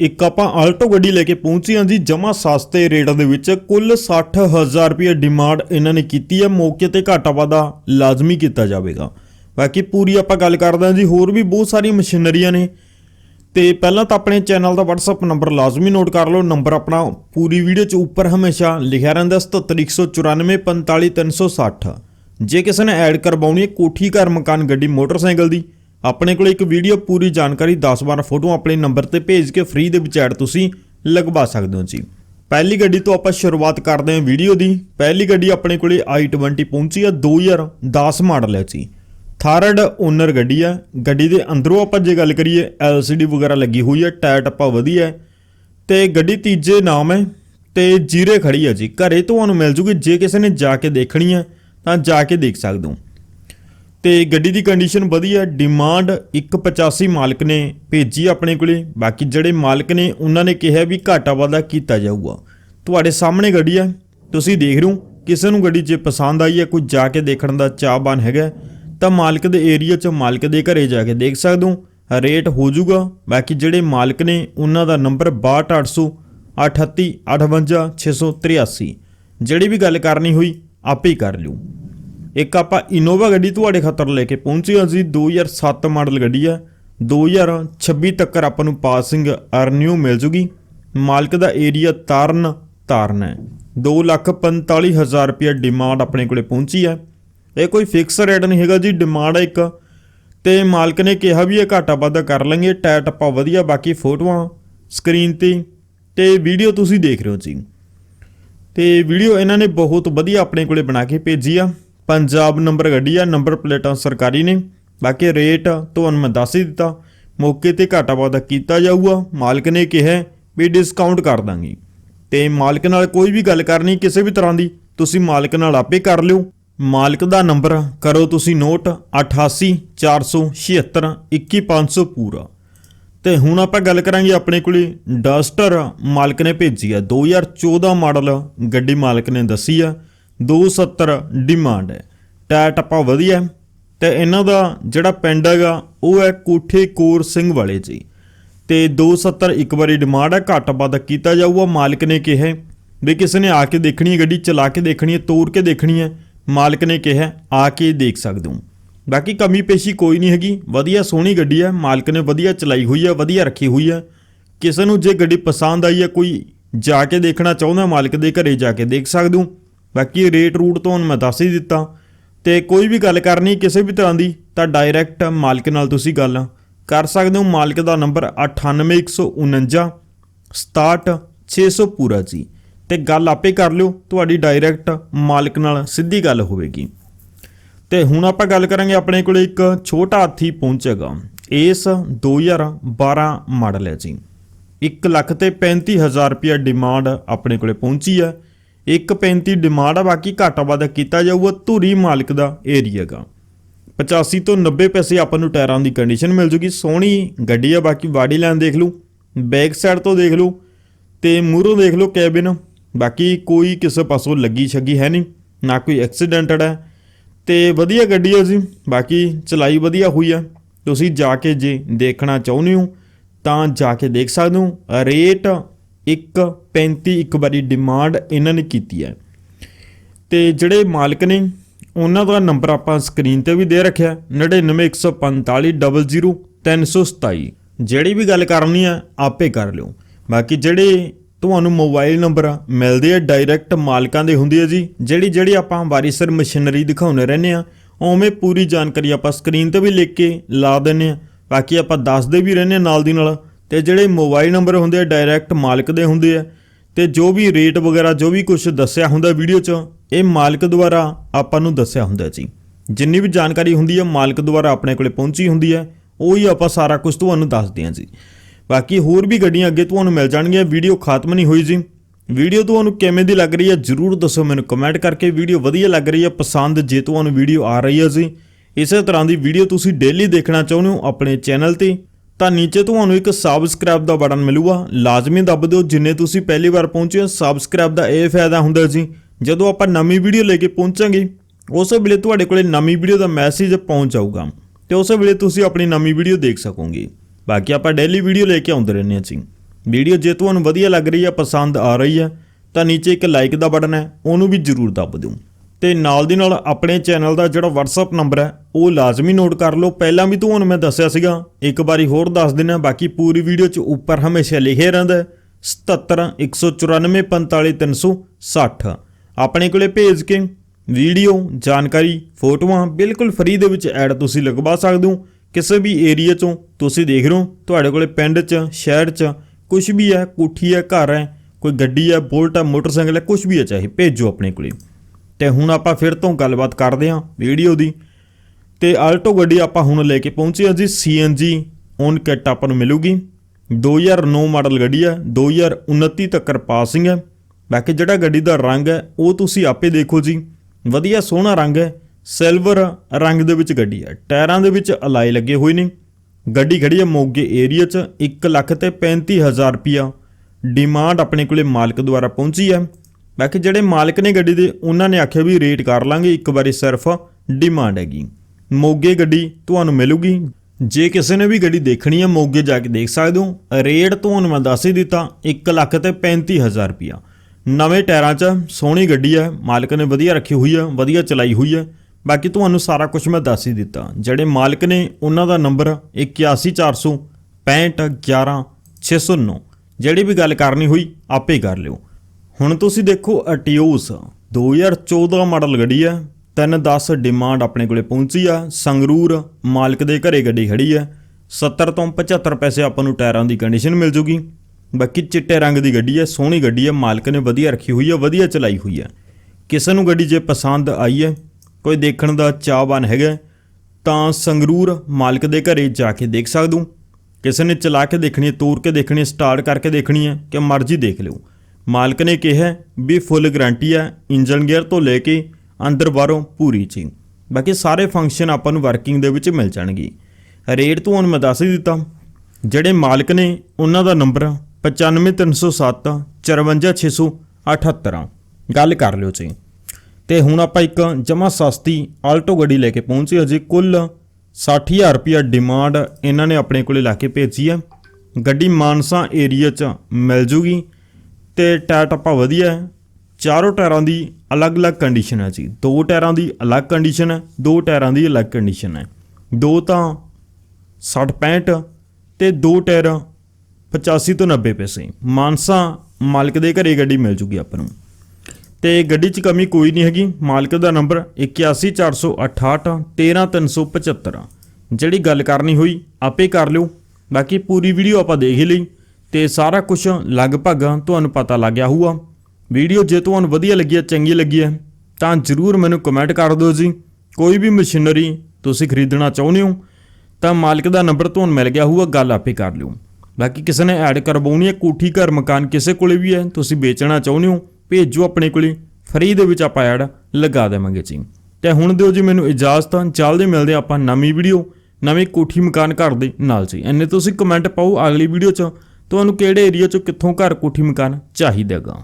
ਇੱਕ ਆਪਾਂ ਆਲਟੋ ਗੱਡੀ ਲੈ ਕੇ ਪਹੁੰਚੇ ਹਾਂ ਜੀ ਜਮਾ ਸਸਤੇ ਰੇਟ ਦੇ ਵਿੱਚ, ਕੁੱਲ 60000 ਰੁਪਏ ਡਿਮਾਂਡ ਇਹਨਾਂ ਨੇ ਕੀਤੀ ਹੈ, ਮੌਕੇ ਤੇ ਘਾਟਾ ਵਾਧਾ ਲਾਜ਼ਮੀ ਕੀਤਾ ਜਾਵੇਗਾ। ਬਾਕੀ ਪੂਰੀ ਆਪਾਂ ਗੱਲ ਕਰਦੇ ਹਾਂ ਜੀ, ਹੋਰ ਵੀ ਬਹੁਤ ਸਾਰੀਆਂ ਮਸ਼ੀਨਰੀਆਂ ਨੇ। ਤੇ ਪਹਿਲਾਂ ਤਾਂ ਆਪਣੇ ਚੈਨਲ ਦਾ WhatsApp ਨੰਬਰ ਲਾਜ਼ਮੀ ਨੋਟ ਕਰ ਲਓ, ਨੰਬਰ ਆਪਣਾ ਪੂਰੀ ਵੀਡੀਓ 'ਚ ਉੱਪਰ ਹਮੇਸ਼ਾ ਲਿਖਿਆ ਰਹਿੰਦਾ 7714945360 ਜੇ ਕਿਸੇ ਨੇ ਐਡ ਕਰਵਾਉਣੀ ਹੈ, ਕੋਠੀ ਘਰ ਮਕਾਨ ਗੱਡੀ, ਮੋਟਰਸਾਈਕਲ ਦੀ ਆਪਣੇ ਕੋਲ ਇੱਕ ਵੀਡੀਓ ਪੂਰੀ ਜਾਣਕਾਰੀ 10-12 ਫੋਟੋ ਆਪਣੇ ਨੰਬਰ ਤੇ ਭੇਜ ਕੇ ਫ੍ਰੀ ਦੇ ਵਿੱਚ ਤੁਸੀਂ ਲਗਵਾ ਸਕਦੇ ਹੋ ਜੀ। ਪਹਿਲੀ ਗੱਡੀ ਤੋਂ ਆਪਾਂ ਸ਼ੁਰੂਆਤ ਕਰਦੇ ਹਾਂ ਵੀਡੀਓ ਦੀ। ਪਹਿਲੀ ਗੱਡੀ ਆਪਣੇ ਕੋਲੇ i20 ਪਹੁੰਚੀ ਹੈ 2010 ਮਾਡਲ ਹੈ ਜੀ। ਥਰਡ ਓਨਰ ਗੱਡੀ ਹੈ ਗੱਡੀ ਦੇ ਅੰਦਰੋਂ ਆਪਾਂ ਜੇ ਗੱਲ ਕਰੀਏ LCD ਵਗੈਰਾ ਲੱਗੀ ਹੋਈ ਹੈ ਟਾਇਰ ਟੱਪਾ ਵਧੀਆ ਹੈ। ਤੇ ਗੱਡੀ ਤੀਜੇ ਨਾਮ ਹੈ ਤੇ ਜੀਰੇ ਖੜੀ ਹੈ ਜੀ। ਘਰੇ ਤੁਹਾਨੂੰ ਮਿਲ ਜੂਗੀ, ਜੇ ਕਿਸੇ ਨੇ ਜਾ ਕੇ ਦੇਖਣੀ ਹੈ ਤਾਂ ਜਾ ਕੇ ਦੇਖ ਸਕਦੇ ਹੋ। ਤੇ ਗੱਡੀ ਦੀ ਕੰਡੀਸ਼ਨ ਵਧੀਆ ਹੈ। ਡਿਮਾਂਡ 185 ਮਾਲਕ ਨੇ ਭੇਜੀ ਆਪਣੇ ਕੋਲੇ। ਬਾਕੀ ਜਿਹੜੇ ਮਾਲਕ ਨੇ, ਉਹਨਾਂ ਨੇ ਕਿਹਾ ਵੀ ਘਾਟਾ ਵਾਧਾ ਕੀਤਾ ਜਾਊਗਾ। ਤੁਹਾਡੇ ਸਾਹਮਣੇ ਗੱਡੀ ਹੈ ਤੁਸੀਂ ਦੇਖ ਰਹੇ ਹੋ, ਕਿਸੇ ਨੂੰ ਗੱਡੀ ਜੇ ਪਸੰਦ ਆਈ ਹੈ, ਕੋਈ ਜਾ ਕੇ ਦੇਖਣ ਦਾ ਚਾਹਬਾਨ ਹੈਗਾ ਤਾਂ ਮਾਲਕ ਦੇ ਏਰੀਆ 'ਚ ਮਾਲਕ ਦੇ ਘਰੇ ਜਾ ਕੇ ਦੇਖ ਸਕਦੇ ਹੋ। ਰੇਟ ਹੋ ਜਾਊਗਾ। ਬਾਕੀ ਜਿਹੜੇ ਮਾਲਕ ਨੇ, ਉਹਨਾਂ ਦਾ ਨੰਬਰ 62800 38 58 683 ਜਿਹੜੀ ਵੀ ਗੱਲ ਕਰਨੀ ਹੋਈ, ਆਪੇ ਹੀ ਕਰ ਲਿਓ। ਇੱਕ ਆਪਾਂ ਇਨੋਵਾ ਗੱਡੀ ਤੁਹਾਡੇ ਖਾਤਰ ਲੈ ਕੇ ਪਹੁੰਚੇ ਹਾਂ ਜੀ 2007 ਮਾਡਲ ਗੱਡੀ ਹੈ 2026 ਤੱਕ ਆਪਾਂ ਨੂੰ ਪਾਸਿੰਗ ਅਰਨਿਊ ਮਿਲ ਜੂਗੀ। ਮਾਲਕ ਦਾ ਏਰੀਆ ਤਾਰਨ ਤਾਰਨ ਹੈ। 245000 ਰੁਪਏ ਡਿਮਾਂਡ ਆਪਣੇ ਕੋਲੇ ਪਹੁੰਚੀ ਹੈ। ਇਹ ਕੋਈ ਫਿਕਸ ਰੇਟ ਨਹੀਂ ਹੈਗਾ ਜੀ ਡਿਮਾਂਡ ਹੈ ਇੱਕ। ਤੇ ਮਾਲਕ ਨੇ ਕਿਹਾ ਵੀ ਇਹ ਘਾਟਾ ਵਾਧਾ ਕਰ ਲਾਂਗੇ ਟਾਇਰ ਟੱਪਾ ਵਧੀਆ, ਬਾਕੀ ਫੋਟੋਆਂ ਸਕਰੀਨ ਤੇ ਤੇ ਵੀਡੀਓ ਤੁਸੀਂ ਦੇਖ ਰਹੇ ਹੋ ਜੀ। ਤੇ ਵੀਡੀਓ ਇਹਨਾਂ ਨੇ ਬਹੁਤ ਵਧੀਆ ਆਪਣੇ ਕੋਲੇ ਬਣਾ ਕੇ ਭੇਜੀ ਆ। ਪੰਜਾਬ ਨੰਬਰ ਗੱਡੀ ਆ, ਨੰਬਰ ਪਲੇਟਾਂ ਸਰਕਾਰੀ ਨੇ। ਬਾਕੀ ਰੇਟ ਤੁਹਾਨੂੰ ਮੈਂ ਦੱਸ ਹੀ ਦਿੱਤਾ। ਮੌਕੇ ਤੇ ਘਾਟਾ ਵਾਧਾ ਕੀਤਾ ਜਾਊਗਾ। ਮਾਲਕ ਨੇ ਕਿਹਾ ਵੀ ਡਿਸਕਾਊਂਟ ਕਰ ਦਾਂਗੇ। ਤੇ ਮਾਲਕ ਨਾਲ ਕੋਈ ਵੀ ਗੱਲ ਕਰਨੀ ਕਿਸੇ ਵੀ ਤਰ੍ਹਾਂ ਦੀ, ਤੁਸੀਂ ਮਾਲਕ ਨਾਲ ਆਪੇ ਕਰ ਲਿਓ। ਮਾਲਕ ਦਾ ਨੰਬਰ ਕਰੋ ਤੁਸੀਂ ਨੋਟ 884676 21500 ਪੂਰਾ। ਤੇ ਹੁਣ ਆਪਾਂ ਗੱਲ ਕਰਾਂਗੇ ਆਪਣੇ ਕੋਲੇ ਡਸਟਰ ਮਾਲਕ ਨੇ ਭੇਜੀ ਆ। 2014 ਮਾਡਲ ਗੱਡੀ ਮਾਲਕ ਨੇ ਦੱਸੀ ਆ। 270 ਡਿਮਾਂਡ ਹੈ। ਟਾਇਰ ਟੱਪਾ ਵਧੀਆ ਹੈ ਤੇ ਇਹਨਾਂ ਦਾ ਜਿਹੜਾ ਪਿੰਡ ਹੈਗਾ, ਉਹ ਹੈ ਕੋਠੇ ਕੋਰ ਸਿੰਘ ਵਾਲੇ ਜੀ। ਤੇ 270 ਇੱਕ ਵਾਰੀ ਡਿਮਾਂਡ ਹੈ, ਘੱਟ ਵੱਧ ਕੀਤਾ ਜਾਊਗਾ, ਮਾਲਕ ਨੇ ਕਿਹਾ। ਵੀ ਕਿਸੇ ਨੇ ਆ ਕੇ ਦੇਖਣੀ ਹੈ ਗੱਡੀ, ਚਲਾ ਕੇ ਦੇਖਣੀ ਹੈ, ਤੋੜ ਕੇ ਦੇਖਣੀ ਹੈ, ਮਾਲਕ ਨੇ ਕਿਹਾ, ਆ ਕੇ ਦੇਖ ਸਕਦੇ ਹੋ। ਬਾਕੀ ਕਮੀ ਪੇਸ਼ੀ ਕੋਈ ਨਹੀਂ ਹੈਗੀ, ਵਧੀਆ ਸੋਹਣੀ ਗੱਡੀ ਹੈ, ਮਾਲਕ ਨੇ ਵਧੀਆ ਚਲਾਈ ਹੋਈ ਹੈ, ਵਧੀਆ ਰੱਖੀ ਹੋਈ ਹੈ। ਕਿਸੇ ਨੂੰ ਜੇ ਗੱਡੀ ਪਸੰਦ ਆਈ ਹੈ, ਕੋਈ ਜਾ ਕੇ ਦੇਖਣਾ ਚਾਹੁੰਦਾ, ਮਾਲਕ ਦੇ ਘਰੇ ਜਾ ਕੇ ਦੇਖ ਸਕਦੇ ਹੋ। ਬਾਕੀ ਰੇਟ ਰੂਟ ਤੋਂ ਮੈਂ ਦੱਸ ਹੀ ਦਿੱਤਾ। ਤੇ ਕੋਈ ਵੀ ਗੱਲ ਕਰਨੀ ਕਿਸੇ ਵੀ ਤਰ੍ਹਾਂ ਦੀ, ਤਾਂ ਡਾਇਰੈਕਟ ਮਾਲਕ ਨਾਲ ਤੁਸੀਂ ਗੱਲ ਕਰ ਸਕਦੇ ਹੋ। ਮਾਲਕ ਦਾ ਨੰਬਰ 98149 67600 ਪੂਰਾ ਜੀ। ਤੇ ਗੱਲ ਆਪੇ ਕਰ ਲਿਓ, ਤੁਹਾਡੀ ਡਾਇਰੈਕਟ ਮਾਲਕ ਨਾਲ ਸਿੱਧੀ ਗੱਲ ਹੋਵੇਗੀ। ਤੇ ਹੁਣ ਆਪਾਂ ਗੱਲ ਕਰਾਂਗੇ ਆਪਣੇ ਕੋਲੇ ਇੱਕ ਛੋਟਾ ਹਾਥੀ ਪਹੁੰਚੇਗਾ। ਇਸ 2012 ਮਾਡਲ ਹੈ ਜੀ। 1 ਲੱਖ ਤੇ 35000 ਰੁਪਏ ਡਿਮਾਂਡ ਆਪਣੇ ਕੋਲੇ ਪਹੁੰਚੀ ਹੈ। 1.35 ਡਿਮਾਂਡ ਆ, ਬਾਕੀ ਘਾਟਾ ਵਾਧਾ ਕੀਤਾ ਜਾਊਗਾ ਧੂਰੀ ਮਾਲਕ ਦਾ ਏਰੀਆ ਗਾ। 85 ਤੋਂ 90 ਪੈਸੇ ਆਪਾਂ ਨੂੰ ਟਾਇਰਾਂ ਦੀ ਕੰਡੀਸ਼ਨ ਮਿਲ ਜੂਗੀ, ਸੋਹਣੀ ਗੱਡੀ ਆ, ਬਾਕੀ ਬਾਡੀ ਲਾਈਨ ਦੇਖ ਲਓ ਬੈਕ ਸਾਈਡ ਤੋਂ ਦੇਖ ਲਓ ਤੇ ਮੂਹਰੋਂ ਦੇਖ ਲਓ ਕੈਬਿਨ ਬਾਕੀ ਕੋਈ ਕਿਸੇ ਪਾਸੋਂ ਲੱਗੀ ਛੱਗੀ ਹੈ ਨਹੀਂ, ਨਾ ਕੋਈ ਐਕਸੀਡੈਂਟਡ ਹੈ ਤੇ ਵਧੀਆ ਗੱਡੀ ਹੈ ਜੀ, ਬਾਕੀ ਚਲਾਈ ਵਧੀਆ ਹੋਈ ਆ। ਤੁਸੀਂ ਜਾ ਕੇ ਜੇ ਦੇਖਣਾ ਚਾਹੁੰਦੇ ਹੋ ਤਾਂ ਜਾ ਕੇ ਦੇਖ ਸਕਦੇ ਹੋ ਰੇਟ 1.35 ਇੱਕ ਵਾਰੀ ਡਿਮਾਂਡ ਇਹਨਾਂ ਨੇ ਕੀਤੀ ਹੈ। ਤੇ ਜਿਹੜੇ ਮਾਲਕ ਨੇ, ਉਹਨਾਂ ਦਾ ਨੰਬਰ ਆਪਾਂ ਸਕਰੀਨ ਤੇ ਵੀ ਦੇ ਰੱਖਿਆ 9914500327 ਜਿਹੜੀ ਵੀ ਗੱਲ ਕਰਨੀ ਆ, ਆਪੇ ਕਰ ਲਿਓ। ਬਾਕੀ ਜਿਹੜੇ ਤੁਹਾਨੂੰ ਮੋਬਾਈਲ ਨੰਬਰ ਮਿਲਦੇ ਆ ਡਾਇਰੈਕਟ ਮਾਲਕਾਂ ਦੇ ਹੁੰਦੇ ਆ ਜੀ। ਜਿਹੜੀ ਜਿਹੜੀ ਆਪਾਂ ਵਾਰੀਸਰ ਮਸ਼ੀਨਰੀ ਦਿਖਾਉਣੇ ਰਹਿੰਦੇ ਆ, ਉਵੇਂ ਪੂਰੀ ਜਾਣਕਾਰੀ ਆਪਾਂ ਸਕਰੀਨ ਤੇ ਵੀ ਲਿਖ ਕੇ ਲਾ ਦਿੰਨੇ ਆ। ਬਾਕੀ ਆਪਾਂ ਦੱਸਦੇ ਵੀ ਰਹਿੰਦੇ ਆ ਨਾਲ ਦੀ ਨਾਲ ਤੇ ਜਿਹੜੇ ਮੋਬਾਈਲ ਨੰਬਰ ਹੁੰਦੇ ਆ ਡਾਇਰੈਕਟ ਮਾਲਕ ਦੇ ਹੁੰਦੇ ਆ। ਤੇ ਜੋ ਵੀ ਰੇਟ ਵਗੈਰਾ, ਜੋ ਵੀ ਕੁਝ ਦੱਸਿਆ ਹੁੰਦਾ ਵੀਡੀਓ 'ਚ, ਇਹ ਮਾਲਕ ਦੁਆਰਾ ਆਪਾਂ ਨੂੰ ਦੱਸਿਆ ਹੁੰਦਾ ਜੀ। ਜਿੰਨੀ ਵੀ ਜਾਣਕਾਰੀ ਹੁੰਦੀ ਹੈ ਮਾਲਕ ਦੁਆਰਾ ਆਪਣੇ ਕੋਲੇ ਪਹੁੰਚੀ ਹੁੰਦੀ ਹੈ ਉਹੀ ਆਪਾਂ ਸਾਰਾ ਕੁਝ ਤੁਹਾਨੂੰ ਦੱਸਦੇ ਹਾਂ ਜੀ। ਬਾਕੀ ਹੋਰ ਵੀ ਗੱਡੀਆਂ ਅੱਗੇ ਤੁਹਾਨੂੰ ਮਿਲ ਜਾਣਗੀਆਂ, ਵੀਡੀਓ ਖਤਮ ਨਹੀਂ ਹੋਈ ਜੀ। ਵੀਡੀਓ ਤੁਹਾਨੂੰ ਕਿਵੇਂ ਦੀ ਲੱਗ ਰਹੀ ਹੈ ਜਰੂਰ ਦੱਸੋ ਮੈਨੂੰ ਕਮੈਂਟ ਕਰਕੇ। ਵੀਡੀਓ ਵਧੀਆ ਲੱਗ ਰਹੀ ਹੈ ਪਸੰਦ ਜੇ ਤੁਹਾਨੂੰ ਵੀਡੀਓ ਆ ਰਹੀ ਹੈ ਜੀ। ਇਸੇ ਤਰ੍ਹਾਂ ਦੀ ਵੀਡੀਓ ਤੁਸੀਂ ਡੇਲੀ ਦੇਖਣਾ ਚਾਹੁੰਦੇ ਹੋ, ਆਪਣੇ ਚੈਨਲ ਤੇ। ਤਾਂ ਨੀਚੇ ਤੁਹਾਨੂੰ ਇੱਕ ਸਬਸਕ੍ਰਾਈਬ ਦਾ ਬਟਨ ਮਿਲੂਗਾ। ਲਾਜ਼ਮੀ ਦੱਬ ਦਿਓ, ਜਿੰਨੇ ਤੁਸੀਂ ਪਹਿਲੀ ਵਾਰ ਪਹੁੰਚੇ ਹੋ ਸਬਸਕ੍ਰਾਈਬ ਦਾ ਇਹ ਫਾਇਦਾ ਹੁੰਦਾ ਜੀ। ਜਦੋਂ ਆਪਾਂ ਨਵੀਂ ਵੀਡੀਓ ਲੈ ਕੇ ਪਹੁੰਚਾਂਗੇ, ਉਸੇ ਵੇਲੇ ਤੁਹਾਡੇ ਕੋਲੇ ਨਵੀਂ ਵੀਡੀਓ ਦਾ ਮੈਸੇਜ ਪਹੁੰਚ ਜਾਊਗਾ ਤੇ ਉਸ ਵੇਲੇ ਤੁਸੀਂ ਆਪਣੀ ਨਵੀਂ ਵੀਡੀਓ ਦੇਖ ਸਕੋਗੇ। ਬਾਕੀ ਆਪਾਂ ਡੇਲੀ ਵੀਡੀਓ ਲੈ ਕੇ ਆਉਂਦੇ ਰਹਿੰਦੇ ਹਾਂ ਜੀ। ਵੀਡੀਓ ਜੇ ਤੁਹਾਨੂੰ ਵਧੀਆ ਲੱਗ ਰਹੀ ਹੈ, ਪਸੰਦ ਆ ਰਹੀ ਹੈ, ਤਾਂ ਨੀਚੇ ਇੱਕ ਲਾਈਕ ਦਾ ਬਟਨ ਹੈ, ਉਹਨੂੰ ਵੀ ਜ਼ਰੂਰ ਦੱਬ ਦਿਓ। ਤੇ ਨਾਲ ਦੀ ਨਾਲ ਆਪਣੇ ਚੈਨਲ ਦਾ ਜਿਹੜਾ WhatsApp ਨੰਬਰ ਹੈ, ਉਹ ਲਾਜ਼ਮੀ ਨੋਟ ਕਰ ਲਓ। ਪਹਿਲਾਂ ਵੀ ਤੁਹਾਨੂੰ ਮੈਂ ਦੱਸਿਆ ਸੀਗਾ, ਇੱਕ ਵਾਰੀ ਹੋਰ ਦੱਸ ਦਿੰਨਾ ਬਾਕੀ ਪੂਰੀ ਵੀਡੀਓ 'ਚ ਉੱਪਰ ਹਮੇਸ਼ਾ ਲਿਖਿਆ ਰਹਿੰਦਾ ਹੈ 77 194 45 360 ਆਪਣੇ ਕੋਲੇ ਭੇਜ ਕੇ ਵੀਡੀਓ, ਜਾਣਕਾਰੀ, ਫੋਟੋਆਂ ਬਿਲਕੁਲ ਫ੍ਰੀ ਦੇ ਵਿੱਚ ਐਡ ਤੁਸੀਂ ਲਗਵਾ ਸਕਦੇ ਹੋ। ਕਿਸੇ ਵੀ ਏਰੀਆ 'ਚੋਂ ਤੁਸੀਂ ਦੇਖ ਰਹੇ ਹੋ, ਤੁਹਾਡੇ ਕੋਲੇ ਪਿੰਡ 'ਚ, ਸ਼ਹਿਰ 'ਚ ਕੁਝ ਵੀ ਹੈ, ਕੋਠੀ ਹੈ, ਘਰ ਹੈ, ਕੋਈ ਗੱਡੀ ਹੈ, ਬੋਲਟ ਹੈ, ਮੋਟਰਸਾਈਕਲ ਹੈ ਕੁਝ ਵੀ ਹੈ, ਚਾਹੇ ਭੇਜੋ ਆਪਣੇ ਕੋਲੇ। ਤੇ ਹੁਣ ਆਪਾਂ ਫਿਰ ਤੋਂ ਗੱਲਬਾਤ ਕਰਦੇ ਹਾਂ ਵੀਡੀਓ ਦੀ। ਤੇ ਆਲਟੋ ਗੱਡੀ ਆਪਾਂ ਹੁਣ ਲੈ ਕੇ ਪਹੁੰਚੇ ਹਾਂ ਜੀ ਸੀਐਨਜੀ ਔਨ ਕਿੱਟ ਆਪਾਂ ਨੂੰ ਮਿਲੂਗੀ। 2009 ਮਾਡਲ ਗੱਡੀ ਹੈ 2029 ਤੱਕ ਪਾਸਿੰਗ ਹੈ। ਬਾਕੀ ਜਿਹੜਾ ਗੱਡੀ ਦਾ ਰੰਗ ਹੈ, ਉਹ ਤੁਸੀਂ ਆਪੇ ਦੇਖੋ ਜੀ। ਵਧੀਆ ਸੋਹਣਾ ਰੰਗ ਹੈ ਸਿਲਵਰ ਰੰਗ ਦੇ ਵਿੱਚ ਗੱਡੀ ਹੈ। ਟਾਇਰਾਂ ਦੇ ਵਿੱਚ ਅਲਾਈ ਲੱਗੇ ਹੋਏ ਨੇ। ਗੱਡੀ ਖੜੀ ਹੈ ਮੋਗੇ ਏਰੀਆ 'ਚ 1 ਲੱਖ ਤੇ 35000 ਰੁਪਿਆ ਡਿਮਾਂਡ ਆਪਣੇ ਕੋਲੇ ਮਾਲਕ ਦੁਆਰਾ ਪਹੁੰਚੀ ਹੈ। ਬਾਕੀ ਜਿਹੜੇ ਮਾਲਕ ਨੇ ਗੱਡੀ ਦੇ, ਉਹਨਾਂ ਨੇ ਆਖਿਆ ਵੀ ਰੇਟ ਕਰ ਲਾਂਗੇ, ਇੱਕ ਵਾਰੀ ਸਿਰਫ ਡਿਮਾਂਡ ਹੈਗੀ। ਮੋਗੇ ਗੱਡੀ ਤੁਹਾਨੂੰ ਮਿਲੂਗੀ। ਜੇ ਕਿਸੇ ਨੇ ਵੀ ਗੱਡੀ ਦੇਖਣੀ ਹੈ ਮੋਗੇ ਜਾ ਕੇ ਦੇਖ ਸਕਦੇ ਹੋ। ਰੇਟ ਤੁਹਾਨੂੰ ਮੈਂ ਦੱਸ ਹੀ ਦਿੱਤਾ 1 ਲੱਖ ਤੇ 35000 ਰੁਪਿਆ ਨਵੇਂ ਟਾਇਰਾਂ 'ਚ ਸੋਹਣੀ ਗੱਡੀ ਹੈ ਮਾਲਕ ਨੇ ਵਧੀਆ ਰੱਖੀ ਹੋਈ ਹੈ ਵਧੀਆ ਚਲਾਈ ਹੋਈ ਹੈ ਬਾਕੀ ਤੁਹਾਨੂੰ ਸਾਰਾ ਕੁਝ ਮੈਂ ਦੱਸ ਹੀ ਦਿੱਤਾ। ਜਿਹੜੇ ਮਾਲਕ ਨੇ, ਉਹਨਾਂ ਦਾ ਨੰਬਰ 81400 611 ਜਿਹੜੀ ਵੀ ਗੱਲ ਕਰਨੀ ਹੋਈ, ਆਪੇ ਕਰ ਲਿਓ। ਹੁਣ ਤੁਸੀਂ ਦੇਖੋ ਅਟਿਓਸ 2014 ਮਾਡਲ ਗੱਡੀ ਹੈ 310 ਡਿਮਾਂਡ ਆਪਣੇ ਕੋਲੇ ਪਹੁੰਚੀ ਆ, ਸੰਗਰੂਰ ਮਾਲਕ ਦੇ ਘਰੇ ਗੱਡੀ ਖੜੀ ਹੈ 70 ਤੋਂ 75 ਪੈਸੇ ਆਪਾਂ ਨੂੰ ਟਾਇਰਾਂ ਦੀ ਕੰਡੀਸ਼ਨ ਮਿਲ ਜੂਗੀ। ਬਾਕੀ ਚਿੱਟੇ ਰੰਗ ਦੀ ਗੱਡੀ ਹੈ ਸੋਹਣੀ ਗੱਡੀ ਹੈ ਮਾਲਕ ਨੇ ਵਧੀਆ ਰੱਖੀ ਹੋਈ ਹੈ ਵਧੀਆ ਚਲਾਈ ਹੋਈ ਹੈ ਕਿਸੇ ਨੂੰ ਗੱਡੀ ਜੇ ਪਸੰਦ ਆਈ ਹੈ ਕੋਈ ਦੇਖਣ ਦਾ ਚਾਹਵਾਨ ਹੈਗਾ, ਤਾਂ ਸੰਗਰੂਰ ਮਾਲਕ ਦੇ ਘਰੇ ਜਾ ਕੇ ਦੇਖ ਸਕਦੇ ਕਿਸੇ ਨੇ ਚਲਾ ਕੇ ਦੇਖਣੀ ਹੈ ਤੋੜ ਕੇ ਦੇਖਣੀ ਹੈ ਸਟਾਰਟ ਕਰਕੇ ਦੇਖਣੀ ਹੈ, ਕਿ ਮਰਜ਼ੀ ਦੇਖ ਲਿਓ। ਮਾਲਕ ਨੇ ਕਿਹਾ ਵੀ ਫੁੱਲ ਗਾਰੰਟੀ ਹੈ ਇੰਜਨ ਗੇਅਰ ਤੋਂ ਲੈ ਕੇ ਅੰਦਰ ਬਾਹਰੋਂ ਪੂਰੀ ਚੀਜ਼ ਬਾਕੀ ਸਾਰੇ ਫੰਕਸ਼ਨ ਆਪਾਂ ਨੂੰ ਵਰਕਿੰਗ ਦੇ ਵਿੱਚ ਮਿਲ ਜਾਣਗੇ। ਰੇਟ ਤੁਹਾਨੂੰ ਮੈਂ ਦੱਸ ਹੀ ਦਿੱਤਾ। ਜਿਹੜੇ ਮਾਲਕ ਨੇ ਉਹਨਾਂ ਦਾ ਨੰਬਰ 95307 54678 ਗੱਲ ਕਰ ਲਿਓ ਜੀ ਤੇ ਹੁਣ ਆਪਾਂ ਇੱਕ ਜਮਾ ਸਸਤੀ ਆਲਟੋ ਗੱਡੀ ਲੈ ਕੇ ਪਹੁੰਚੇ ਅਜੇ ਕੁੱਲ 60000 ਰੁਪਿਆ ਡਿਮਾਂਡ ਇਹਨਾਂ ਨੇ ਆਪਣੇ ਕੋਲੇ ਲਾ ਕੇ ਭੇਜੀ ਹੈ ਗੱਡੀ ਮਾਨਸਾ ਏਰੀਆ 'ਚ ਮਿਲ ਜੂਗੀ। ਤੇ ਟਾਇਰ ਟੱਪਾ ਵਧੀਆ ਹੈ। ਚਾਰੋਂ ਟਾਇਰਾਂ ਦੀ ਅਲੱਗ-ਅਲੱਗ ਕੰਡੀਸ਼ਨ ਹੈ ਜੀ। ਦੋ ਟਾਇਰਾਂ ਦੀ ਅਲੱਗ ਕੰਡੀਸ਼ਨ ਹੈ, ਦੋ ਟਾਇਰਾਂ ਦੀ ਅਲੱਗ ਕੰਡੀਸ਼ਨ ਹੈ। ਦੋ ਤਾਂ 60 65 ਤੇ ਦੋ ਟਾਇਰ 85 ਤੋਂ 90 ਪੈਸੇ। ਮਾਨਸਾ ਮਾਲਕ ਦੇ ਘਰੇ ਗੱਡੀ ਮਿਲ ਜੂਗੀ ਆਪਾਂ ਨੂੰ। ਤੇ ਗੱਡੀ 'ਚ ਕਮੀ ਕੋਈ ਨਹੀਂ ਹੈਗੀ। ਮਾਲਕ ਦਾ ਨੰਬਰ 814868 13375 ਜਿਹੜੀ ਗੱਲ ਕਰਨੀ ਹੋਈ, ਆਪੇ ਕਰ ਲਿਓ। ਬਾਕੀ ਪੂਰੀ ਵੀਡੀਓ ਆਪਾਂ ਦੇਖ ਹੀ ਲਈ। ਤੇ ਸਾਰਾ ਕੁਝ ਲਗਭਗ ਤੁਹਾਨੂੰ ਪਤਾ ਲੱਗ ਗਿਆ ਹੋਊਗਾ। ਵੀਡੀਓ ਜੇ ਤੁਹਾਨੂੰ ਵਧੀਆ ਲੱਗੀ ਹੈ, ਚੰਗੀ ਲੱਗੀ ਹੈ, ਤਾਂ ਜਰੂਰ ਮੈਨੂੰ ਕਮੈਂਟ ਕਰ ਦਿਓ ਜੀ। ਕੋਈ ਵੀ ਮਸ਼ੀਨਰੀ ਤੁਸੀਂ ਖਰੀਦਣਾ ਚਾਹੁੰਦੇ ਹੋ, ਤਾਂ ਮਾਲਕ ਦਾ ਨੰਬਰ ਤੁਹਾਨੂੰ ਮਿਲ ਗਿਆ ਹੋਊਗਾ, ਗੱਲ ਆਪੇ ਕਰ ਲਿਓ। ਬਾਕੀ ਕਿਸੇ ਨੇ ਐਡ ਕਰਵਾਉਣੀ ਹੈ, ਕੋਠੀ, ਘਰ, ਮਕਾਨ ਕਿਸੇ ਕੋਲੇ ਵੀ ਹੈ, ਤੁਸੀਂ ਵੇਚਣਾ ਚਾਹੁੰਦੇ ਹੋ, ਭੇਜੋ ਆਪਣੇ ਕੋਲੇ ਫਰੀ ਦੇ ਵਿੱਚ ਆਪਾਂ ਐਡ ਲਗਾ ਦੇਵਾਂਗੇ ਜੀ। ਤੇ ਹੁਣ ਦਿਓ ਜੀ ਮੈਨੂੰ ਇਜਾਜ਼ਤ, ਚੱਲਦੇ ਮਿਲਦੇ ਆਪਾਂ ਨਵੀਂ ਵੀਡੀਓ, ਨਵੇਂ ਕੋਠੀ, ਮਕਾਨ, ਘਰ ਦੇ ਨਾਲ ਜੀ। ਐਨੇ ਤੁਸੀਂ ਕਮੈਂਟ ਪਾਓ, ਅਗਲੀ ਵੀਡੀਓ 'ਚ ਤੁਹਾਨੂੰ ਕਿਹੜੇ ਏਰੀਆ 'ਚੋਂ ਕਿੱਥੋਂ ਘਰ ਕੋਠੀ ਮਕਾਨ ਚਾਹੀਦਾਗਾ